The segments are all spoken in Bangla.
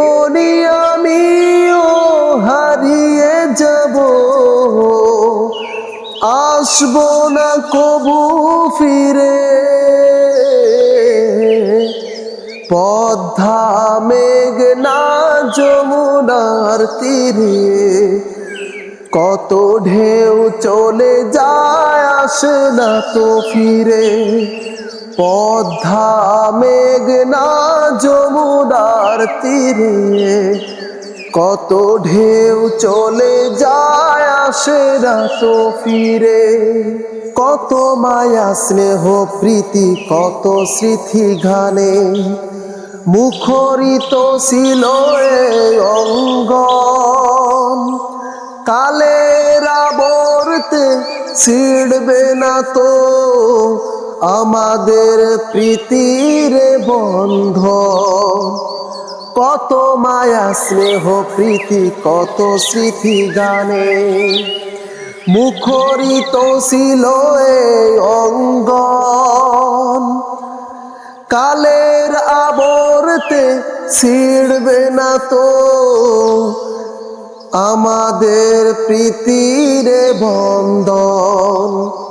তেমনি আমিও হারিয়ে যাব। আসব না কবু ফিরে। পদ্মা মেঘনা যমুনার তীরে। কত ঢেউ চলে যায় আসে না তো ফিরে। পদ্মা মেঘনা যমুনার তীরে, কত ঢেউ চলে যায় আসে না তো ফিরে। কত মায়া, স্নেহ, প্রীতি, কত স্মৃতি গানে মুখরিত ছিল এই অঙ্গন। কালের আবর্তে ছিড়বে না তো আমাদের প্রীতির বন্ধ। কত মায়া, স্নেহ, প্রীতি, কত স্মৃতি গানে। মুখরিত ছিল এই অঙ্গন। কালের আবর্তে ছিড়বে না তো। আমাদের প্রীতির বন্ধন।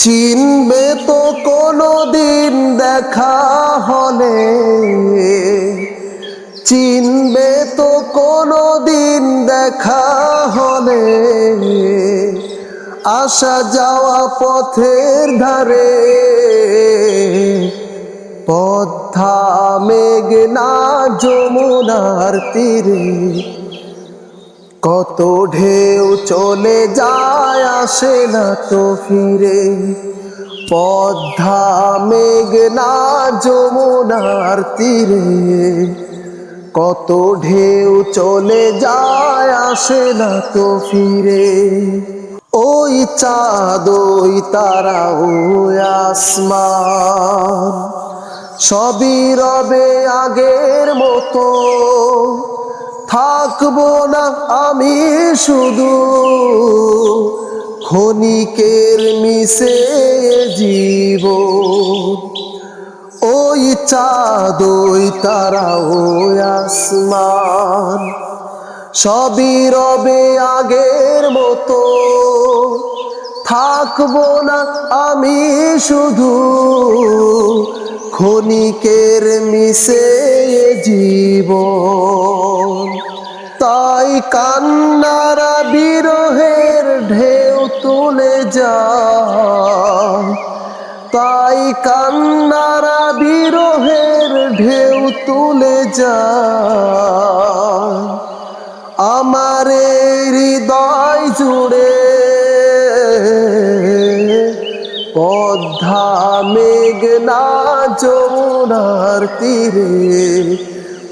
চিনবে তো কোনো দিন দেখা হলে। চিনবে তো কোনো দিন দেখা হলে। আসা যাওয়া পথের ধারে পদ্মা মেঘনা যমুনার তীরে। কত ঢেউ চলে যায়, আসে না তো ফিরে। পদ্মা মেঘনা যমুনার তীরে। কত ঢেউ চলে যায়, আসে না তো ফিরে। ওই চাঁদ, ওই তারা, ওই আসমান, সবই রবে আগের মতো। থাকব না আমি শুধু ক্ষণিকের মিশে জীব ওই চাঁদ ওই তারা ওই আসমান, সবই রবে আগের মতো। থাকব না আমি শুধু ক্ষণিকের মিশে জীবন। তাই কান্নারা বিরহের ঢেউ তুলে যায়। তাই কান্নারা বিরহের ঢেউ তুলে যায়। আমার হৃদয় জুড়ে পদ্মা, মেঘনা, যমুনার তীরে